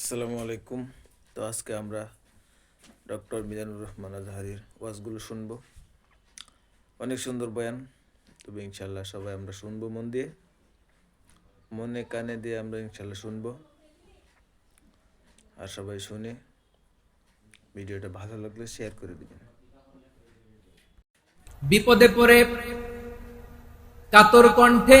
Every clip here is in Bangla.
আসসালামু আলাইকুম। তো আজকে আমরা ডক্টর মিজানুর রহমান আজহারির ওয়াজগুলো শুনব। অনেক সুন্দর বয়ান। তবে ইনশাল্লাহ সবাই আমরা শুনব মন দিয়ে। মনে কানে দিয়ে আমরা ইনশাল্লাহ শুনব। আর সবাই শুনে ভিডিওটা ভালো লাগলে শেয়ার করে দিবেন। বিপদে পড়ে কাতর কণ্ঠে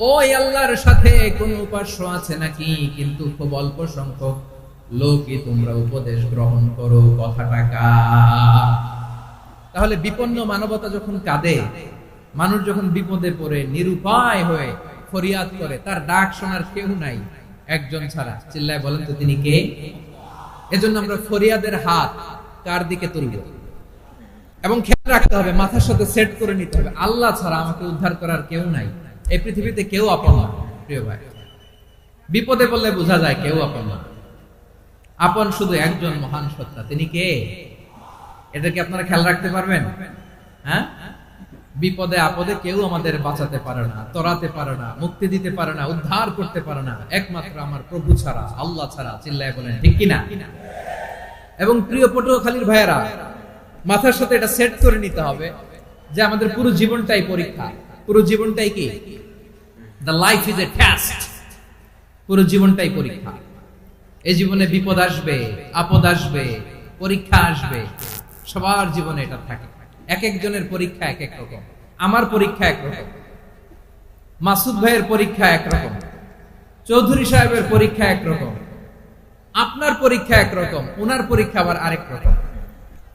ওই আল্লাহর সাথে কোন উপাস্য আছে নাকি? কিন্তু খুব অল্প সংখ্যক লোকই তোমরা উপদেশ গ্রহণ করো, কথাটা? তাহলে বিপন্ন মানবতা যখন কাঁদে, মানুষ যখন বিপদে পড়ে, নিরুপায় হয়ে ফরিয়াদ করে, তার ডাক শোনার কেউ নাই, একজন ছাড়া। চিল্লায় বলেন তো তিনি কে? এজন্য আমরা ফরিয়াদের হাত কার দিকে তুলব? এবং খেয়াল রাখতে হবে, মাথার সাথে সেট করে নিতে হবে। আল্লাহ ছাড়া আমাকে উদ্ধার করার কেউ নাই। এই পৃথিবীতে কেউ আপন না, প্রিয় ভাই। বিপদে বললে বোঝা যায় কেউ আপন না। আপন শুধু একজন মহান সত্তা, তিনি কে? এটা কি আপনারা খেয়াল রাখতে পারবেন? হ্যাঁ? বিপদে, আপদে কেউ আমাদের বাঁচাতে পারে না, তরাতে পারে না, মুক্তি দিতে পারে না, উদ্ধার করতে পারে না। একমাত্র আমার প্রভু ছাড়া, আল্লাহ ছাড়া, চিল্লায় বলেন, ঠিক কিনা? এবং প্রিয় পটুয়াখালীর ভাইয়েরা, মাথার সাথে এটা সেট করে নিতে হবে যে আমাদের পুরো জীবনটাই পরীক্ষা। পুরো জীবনটাই কি? লাইফ ইজ এ টেস্ট পুরো জীবনটাই পরীক্ষা। এই জীবনে বিপদ আসবে, আপদ আসবে, পরীক্ষা আসবে। সবার জীবনে এটা থাকে। এক একজনের পরীক্ষা এক এক রকম। আমার পরীক্ষা এক রকম। মাসুদ ভাইয়ের পরীক্ষা একরকম চৌধুরী সাহেবের পরীক্ষা একরকম আপনার পরীক্ষা একরকম ওনার পরীক্ষা আবার আরেক রকম।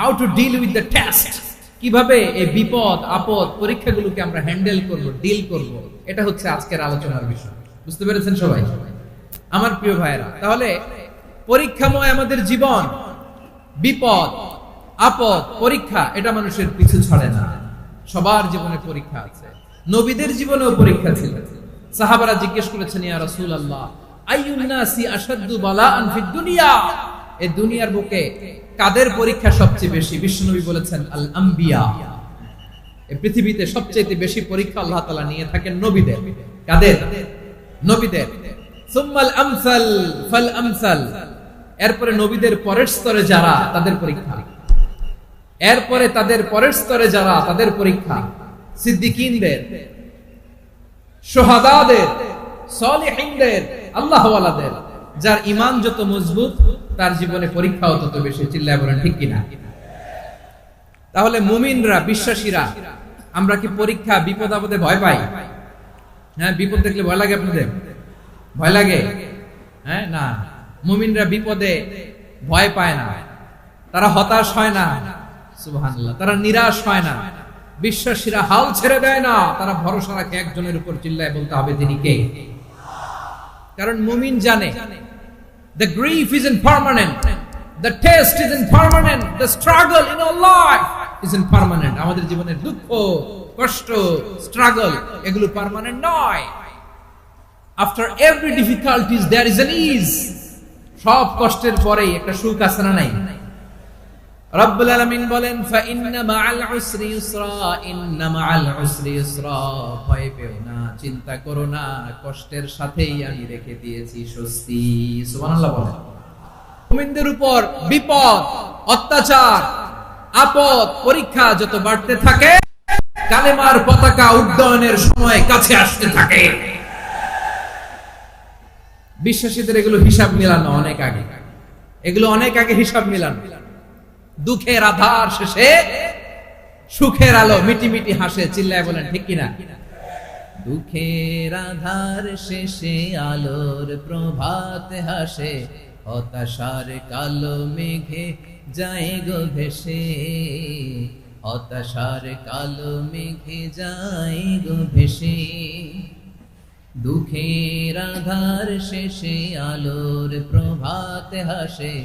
How to deal with the test কীভাবে এই বিপদ, আপদ পরীক্ষাগুলোকে আমরা হ্যান্ডেল করব ডিল করব? এটা হচ্ছে আজকের আলোচনার বিষয়। বুঝতে পেরেছেন সবাই? আমার প্রিয় ভাইয়েরা, তাহলে পরীক্ষাময় আমাদের জীবন, বিপদ, আপদ, পরীক্ষা, এটা মানুষের পিছু ছাড়ে না। সবার জীবনে পরীক্ষা আছে। নবীদের জীবনেও পরীক্ষা ছিল। সাহাবারা জিজ্ঞেস করেছেন, ইয়া রাসূল আল্লাহ আইয়ুন্নাসি আশাদ্দু বালাআন ফিদ দুনিয়া? এই দুনিয়ার বুকে কাদের পরীক্ষা সবচেয়ে বেশি? বিশ্বনবী বলেছেন আল আম্বিয়া পৃথিবীতে সবচেয়ে বেশি পরীক্ষা আল্লাহ তাআলা নিয়ে থাকেন নবীদের। কাদের? নবীদের। সুম্মাল আমসাল ফাল আমসাল এরপরে নবীদের পরের স্তরে যারা, তাদের পরীক্ষা। এরপরে তাদের পরের স্তরে যারা, তাদের পরীক্ষা। সিদ্দিকিনদের, সোহাদাদের, সলিহিনদের, আল্লাহওয়ালাদের। যার ইমান যত মজবুত, তার জীবনে পরীক্ষাও তত বেশি। চিল্লায় বলেন, ঠিক কিনা? তাহলে মুমিনরা, বিশ্বাসীরা, আমরা কি পরীক্ষা বিপদ আপদে ভয় পাই? হ্যাঁ বিপদ দেখলে ভয় লাগে আপনাদের? ভয় লাগে? হ্যাঁ না। মুমিনরা বিপদে ভয় পায় না। তারা হতাশ হয় না। সুবহানাল্লাহ। তারা নিরাশ হয় না। বিশ্বাসীরা হাল ছেড়ে দেয় না। তারা ভরসা রাখে একজনের উপর। চিল্লায় বলতে হবে তিনি কে? কারণ মুমিন জানে the grief is impermanent the test is impermanent the struggle in our life is impermanent আমাদের জীবনের দুঃখ কষ্ট স্ট্রাগল এগুলো পার্মানেন্ট নয় after every difficulties there is an ease সব কষ্টের পরেই একটা সুখ আছে না নাই রব্বুল আলামিন বলেন চিন্তা করো না, কষ্টের সাথেই আমি রেখে দিয়েছি স্বস্তি। উপর বিপদ, অত্যাচার, আপদ, পরীক্ষা যত বাড়তে থাকে, কালেমার পতাকা উড্ডয়নের সময় কাছে আসতে থাকে। বিশ্বাসীদের এগুলো হিসাব মিলানো অনেক আগে। এগুলো অনেক আগে হিসাব মিলানো। দুঃখের আধার শেষে সুখের আলো মিটি মিটি হাসে, চিল্লায় বলেন, ঠিক কিনা? দুঃখের আধার শেষে আলোর প্রভাত হাসে, হতাশার কালো মেঘে যায় গো ভেসে। হতাশার কালো মেঘে যায় গো ভেসে। দুঃখের আধার শেষে আলোর প্রভাত হাসে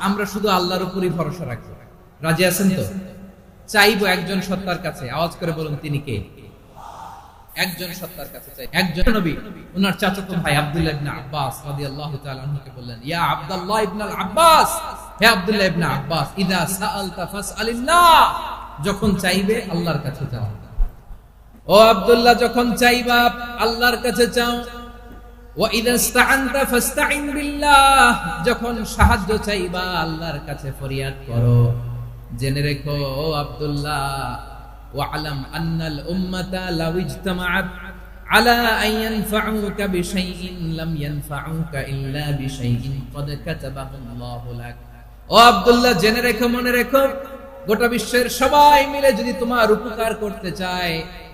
আমরা শুধু আল্লাহর উপরই ভরসা রাখব রাজি আছেন তো? চাইব একজন সত্তার কাছে। আওয়াজ করে বলুন, তিনি কে? একজন সত্তার কাছে চাই। একজন নবী ওনার চাচাতো ভাই আব্দুল্লাহ ইবনে আব্বাস রাদিয়াল্লাহু তাআলা আনহুকে বললেন, ইয়া আব্দুল্লাহ ইবনে আব্বাস, হে আব্দুল্লাহ ইবনে আব্বাস, ইদা সাআলতা ফাসআলিল্লাহ। যখন চাইবে আল্লাহর কাছে যাও। ও আব্দুল্লাহ, যখন চাইবা আল্লাহর কাছে চাও যখন সাহায্য চাইবা আল্লাহর কাছে ফরিয়াদ করো জেনে রেখো ও আব্দুল্লাহ ওয়ালাম আন্নাল উম্মাতা লাউ ইজতামাআত على أن ينفعوك بشيء لم ينفعوك إلا بشيء قد كتبه الله لك ও আব্দুল্লাহ জেনে রেখো মনে রেখো গোটা বিশ্বের সবাই মিলে যদি তোমার উপকার করতে চায়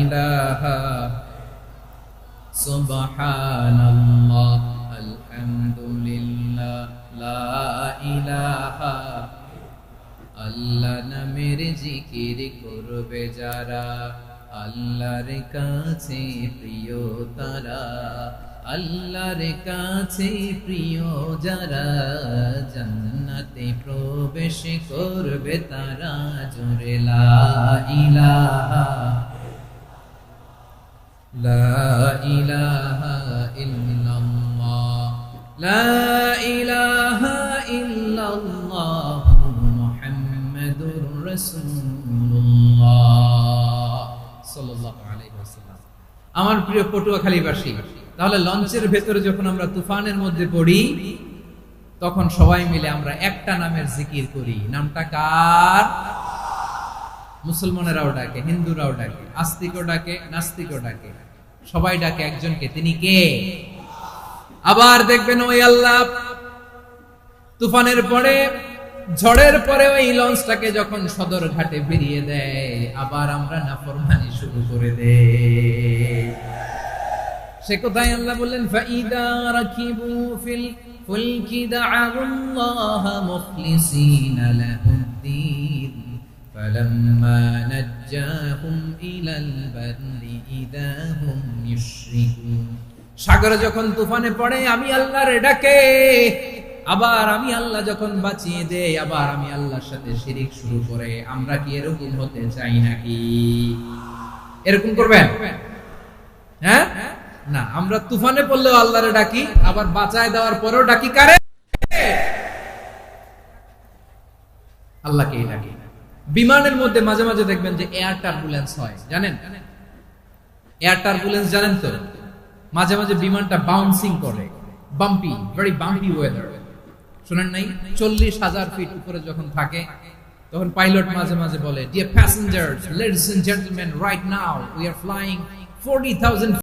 ইলাহা সুবহানাল্লাহ আলহামদুলিল্লাহ লা ইলাহা আল্লাহ নামের জিকির করবে যারা, আল্লাহর কাছে প্রিয় তারা, আল্লাহর কাছে প্রিয় যারা, জান্নাতে প্রবেশ করবে তারা জোরে লা ইলাহা। লা ইলাহা ইল্লাল্লাহ। লা ইলাহা ইল্লাল্লাহ মুহাম্মাদুর রাসূলুল্লাহ। সাল্লাল্লাহু আলাইহি ওয়াসাল্লাম। আমার প্রিয় পটুয়াখালীবাসী তাহলে লঞ্চের ভেতরে যখন আমরা তুফানের মধ্যে পড়ি, তখন সবাই মিলে আমরা একটা নামের জিকির করি। নামটা কার? মুসলমানেরাও ডাকে, হিন্দুরাও ডাকে, আস্তিকও ডাকে, নাস্তিকও ডাকে। সবাই ডাকে, একজনকে, তিনি কে? আবার দেখবেন ওই আল্লাহ তুফানের পরে, ঝড়ের পরে ওই লঞ্চটাকে যখন সদর ঘাটে ফিরিয়ে দেয়, আবার আমরা নাফরমানি শুরু করে দেই। সে কোথায় আল্লাহ বললেন, ফাইদা রাকিবু ফিল ফুলকি দা'আল্লাহ মুখলিসিনা লাহুদ্দিন فلما نجاهم إلى البر إذا هم يشركون সাগরে যখন তুফানে পড়ে আমি আল্লাহর ডাকে আবার আমি আল্লাহ যখন বাঁচিয়ে দেই আবার আমি আল্লাহর সাথে শিরিক শুরু করে আমরা কি এরকম হতে চাই নাকি এরকম করবেন হ্যাঁ না আমরা তুফানে পড়লেও আল্লাহরে ডাকি আবার বাঁচায় দেওয়ার পরেও ডাকি কারে আল্লাহকেই ডাকি বিমানের মধ্যে মাঝে মাঝে দেখবেন যে এয়ার টার্বুলেন্স হয়, জানেন? এয়ার টার্বুলেন্স জানেন তো? মাঝে মাঝে বিমানটা বাউন্সিং করে বাম্পি ভেরি বাম্পি ওয়েদার শুনেন নাই? চল্লিশ হাজার ফিট উপরে যখন থাকে, তখন পাইলট মাঝে মাঝে বলে dear passengers ladies and gentleman right now we are flying forty thousand